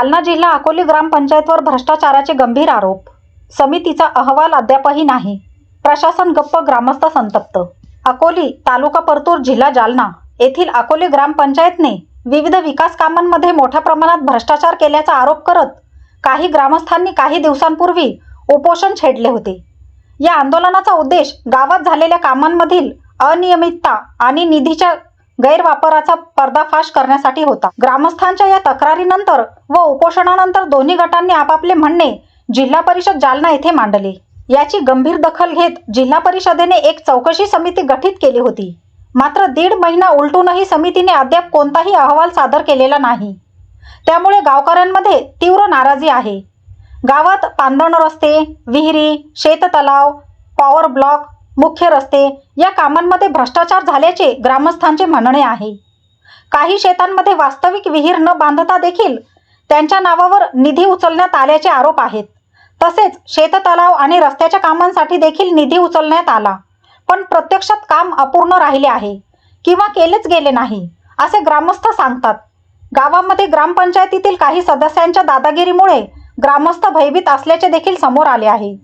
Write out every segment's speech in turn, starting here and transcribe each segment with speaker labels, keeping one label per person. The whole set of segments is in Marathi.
Speaker 1: जालना जिल्हा अकोली ग्रामपंचायतवर भ्रष्टाचाराचे गंभीर आरोप. समितीचा अहवाल अद्यापही नाही. प्रशासन गप्प ग्रामस्थ संतप्त. अकोली तालुका परतूर जिल्हा जालना येथील अकोली ग्रामपंचायतने विविध विकास कामांमध्ये मोठ्या प्रमाणात भ्रष्टाचार केल्याचा आरोप करत काही ग्रामस्थांनी काही दिवसांपूर्वी उपोषण छेडले होते. या आंदोलनाचा उद्देश गावात झालेल्या कामांमधील अनियमितता आणि निधीच्या गैरवापराचा पर्दाफाश करण्यासाठी होता. ग्रामस्थांच्या या तक्रारीनंतर व उपोषणानंतर दोन्ही गटांनी आपापले म्हणणे जिल्हा परिषद जालना येथे मांडले. याची गंभीर दखल घेत जिल्हा परिषदेने एक चौकशी समिती गठीत केली होती. मात्र दीड महिना उलटूनही समितीने अद्याप कोणताही अहवाल सादर केलेला नाही. त्यामुळे गावकऱ्यांमध्ये तीव्र नाराजी आहे. गावात पांदण रस्ते विहिरी शेततलाव पॉवर ब्लॉक मुख्य रस्ते या कामांमध्ये भ्रष्टाचार झाल्याचे ग्रामस्थांचे म्हणणे आहे. काही शेतांमध्ये वास्तविक विहीर न बांधता देखील त्यांच्या नावावर निधी उचलण्यात आल्याचे आरोप आहेत. तसेच शेततलाव आणि रस्त्याच्या कामांसाठी देखील निधी उचलण्यात आला. पण प्रत्यक्षात काम अपूर्ण राहिले आहे किंवा केलेच गेले नाही असे ग्रामस्थ सांगतात. गावामध्ये ग्रामपंचायतीतील काही सदस्यांच्या दादागिरीमुळे ग्रामस्थ भयभीत असल्याचे देखील समोर आले आहे.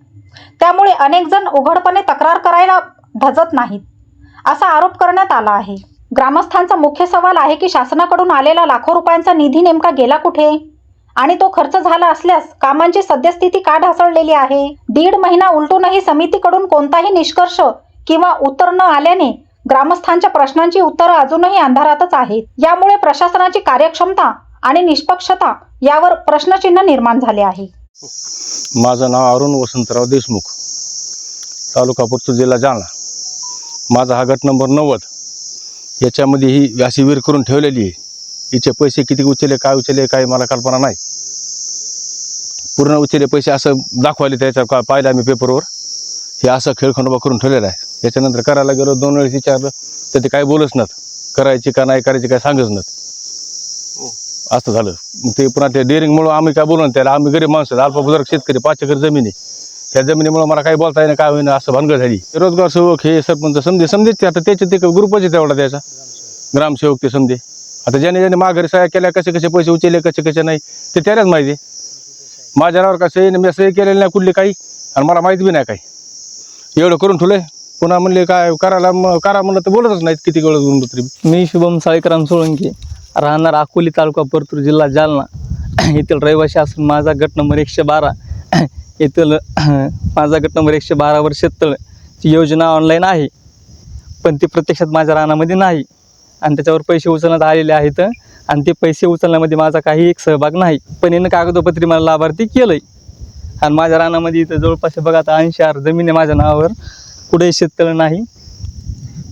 Speaker 1: त्यामुळे अनेक जण उघडपणे तक्रार करायला धजत नाहीत असा आरोप करण्यात आला आहे. ग्रामस्थांचा मुख्य सवाल आहे की शासनाकडून आलेला लाखो रुपयांचा निधी नेमका गेला कुठे? आणि तो खर्च झाला असल्यास कामांची सद्यस्थिती का ढासळलेली आहे? दीड महिना उलटूनही समितीकडून कोणताही निष्कर्ष किंवा उत्तर न आल्याने ग्रामस्थांच्या प्रश्नांची उत्तरं अजूनही अंधारातच आहेत. यामुळे प्रशासनाची कार्यक्षमता आणि निष्पक्षता यावर प्रश्नचिन्ह निर्माण झाले आहे.
Speaker 2: माझं नाव अरुण वसंतराव देशमुख तालुका पुरतूर जिल्हा जालना. माझा हा गट नंबर नव्वद. याच्यामध्ये ही अशी विहीर करून ठेवलेली आहे. हिचे पैसे किती उचलले काय उचलले काय मला कल्पना नाही. पूर्ण उचलले पैसे असं दाखवायले त्याच्या का पाहिलं आम्ही पेपरवर हे असं खेळखंडोबा करून ठेवलेला आहे. याच्यानंतर करायला गेलो दोन वेळेस विचारलं तर ते काय बोलच नाहीत. करायची का नाही करायची काय सांगच नाहीत. असं झालं. मग ते पुन्हा त्या डेअरिंगमुळं आम्ही काय बोलू त्याला आम्ही गरीब माणसं आहेत, अल्पभूधारक शेतकरी पाच एकर जमीन आहे. ह्या जमिनीमुळे मला काही बोलता येईना काय होईना असं भानगड झाली. रोजगार सेवक हे सरपंच समजे समजेच ते. आता त्याचे ते ग्रुपच आहे तेवढा त्याचा. ग्रामसेवक ते समजे. आता ज्याने ज्याने माघारी सह्या केल्या कसे कसे पैसे उचलले कसे कसे नाही ते त्यालाच माहिती आहे. माझ्या नावावर का सही मी सही केलेली नाही कुठली काही आणि मला माहिती बी नाही काही. एवढं करून ठेवलंय. पुन्हा म्हणले काय करायला करा म्हणलं तर बोलतच नाहीत किती वेळ तरी
Speaker 3: मी शुभम साळीकराम सोळंकी राहणार अकोली तालुका परतूर जिल्हा जालना. येथील रहिवासी असून माझा गट नंबर एकशे बारा. येथील माझा गट नंबर एकशे बारावर शेततळची योजना ऑनलाईन आहे. पण ती प्रत्यक्षात माझ्या रानामध्ये नाही. आणि त्याच्यावर पैसे उचलण्यात आलेले आहेत. आणि ते पैसे उचलण्यामध्ये माझा काही एक सहभाग नाही. पण यानं कागदोपत्री मला लाभार्थी केलं आहे आणि माझ्या रानामध्ये इथं जवळपास बघा आता ऐंशी आर जमीन आहे माझ्या नावावर. कुठेही शेततळ नाही.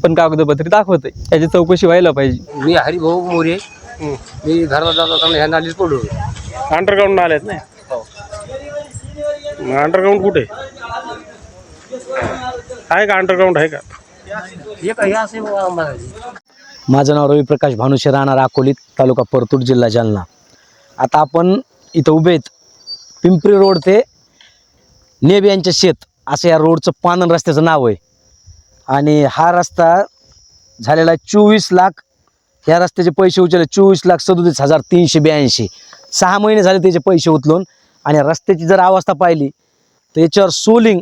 Speaker 3: पण कागदपत्री दाखवत आहे याची चौकशी व्हायला पाहिजे.
Speaker 4: मी हरिभाऊ मोरे. मी घरात जात होताना ह्या नालीच पडलो
Speaker 5: अंडरग्राऊंड आलेत नाही? अंडरग्राऊंड कुठे? आहे का अंडरग्राऊंड आहे का?
Speaker 6: माझं नाव रविप्रकाश भानुशे राहणार अकोली तालुका परतूर जिल्हा जालना. आता आपण इथं उभे आहेत. पिंपरी रोड ते नेब यांचे शेत असं या रोडचं पानन रस्त्याचं नाव आहे. आणि हा रस्ता झालेला चोवीस लाख ह्या रस्त्याचे पैसे उचलले. चोवीस लाख सदोतीस हजार तीनशे ब्याऐंशी. सहा महिने झाले त्याचे पैसे उचलून. आणि रस्त्याची जर अवस्था पाहिली तर याच्यावर सोलिंग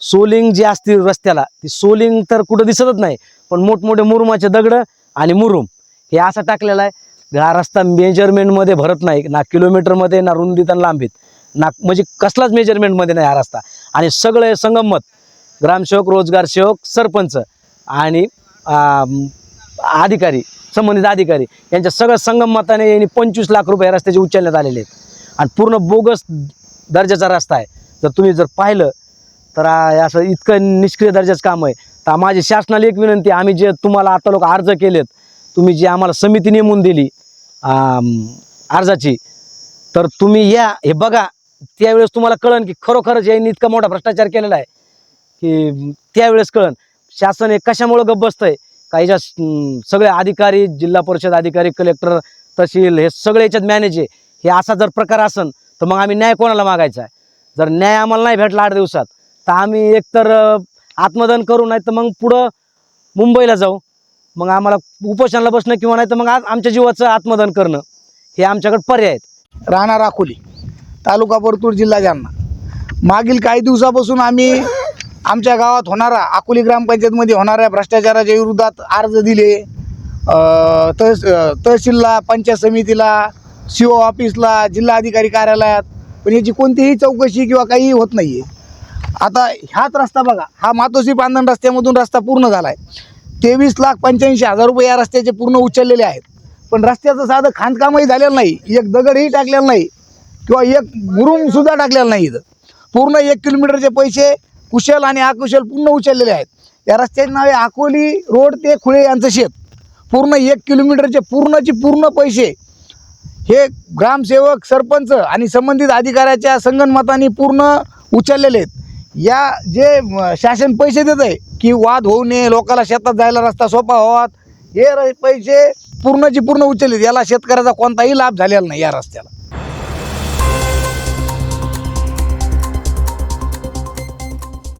Speaker 6: सोलिंग जी असते रस्त्याला ती सोलिंग तर कुठं दिसतच नाही पण मोठमोठे मुरुमाचे दगडं आणि मुरुम हे असं टाकलेलं आहे. हा रस्ता मेजरमेंटमध्ये भरत नाही ना किलोमीटरमध्ये ना रुंदीत आणि लांबीत. ना म्हणजे कसलाच मेजरमेंटमध्ये नाही हा रस्ता. आणि सगळे संगमत ग्रामसेवक रोजगार सेवक सरपंच आणि अधिकारी संबंधित अधिकारी यांच्या सगळं संगमताने यांनी पंचवीस लाख रुपये रस्त्याचे उचलण्यात आलेले आहेत. आणि पूर्ण बोगस दर्जाचा रस्ता आहे. जर तुम्ही जर पाहिलं तर असं इतकं निष्क्रिय दर्जाचं काम आहे. तर माझी शासनाला एक विनंती आम्ही जे तुम्हाला आता लोक अर्ज केलेत तुम्ही जी आम्हाला समिती नेमून दिली अर्जाची तर तुम्ही या हे बघा. त्यावेळेस तुम्हाला कळन की खरोखरच यांनी इतका मोठा भ्रष्टाचार केलेला आहे की त्यावेळेस कळन. शासन हे कशामुळं गप्प बसतंय काही ज्या सगळे अधिकारी जिल्हा परिषद अधिकारी कलेक्टर तहसील हे सगळे याच्यात मॅनेज आहे. हे असा जर प्रकार असन तर मग आम्ही न्याय कोणाला मागायचा आहे? जर न्याय आम्हाला नाही भेटला आठ दिवसात तर आम्ही एकतर आत्मदान करू नाही तर मग पुढं मुंबईला जाऊ. मग आम्हाला उपोषणाला बसणं किंवा नाही तर मग आमच्या जीवाचं आत्मदान करणं हे आमच्याकडे पर्याय आहेत.
Speaker 7: राहणार अकोली तालुका परतूर जिल्हा जालना. मागील काही दिवसापासून आम्ही आमच्या गावात होणारा अकोली ग्रामपंचायतमध्ये होणाऱ्या भ्रष्टाचाराच्या विरोधात अर्ज दिले. तहस तहसीलला पंचायत समितीला सी ओ ऑफिसला जिल्हाधिकारी कार्यालयात. पण याची कोणतीही चौकशी किंवा काहीही होत नाही आहे आता ह्याच रस्ता बघा हा मातोश्री बांधण रस्त्यामधून रस्ता पूर्ण झाला आहे तेवीस लाख पंच्याऐंशी हजार रुपये या रस्त्याचे पूर्ण उचललेले आहेत. पण रस्त्याचं साधं खाणकामही झालेलं नाही एक दगडही टाकलेलं नाही किंवा एक मुरुमसुद्धा टाकलेला नाही इथं. पूर्ण एक किलोमीटरचे पैसे कुशल आणि अकुशल पूर्ण उचललेले आहेत. या रस्त्याचे नाव आहे अकोली रोड ते खुळे यांचं शेत. पूर्ण एक किलोमीटरचे पूर्णचे पूर्ण पैसे हे ग्रामसेवक सरपंच आणि संबंधित अधिकाऱ्याच्या संगणमताने पूर्ण उचललेले आहेत. या जे शासन पैसे देत आहे की वाद होऊ नये लोकाला शेतात जायला रस्ता सोपा व्हावात हे र पैसे पूर्णची पूर्ण उचलले याला शेतकऱ्याचा कोणताही लाभ झालेला नाही या रस्त्याला.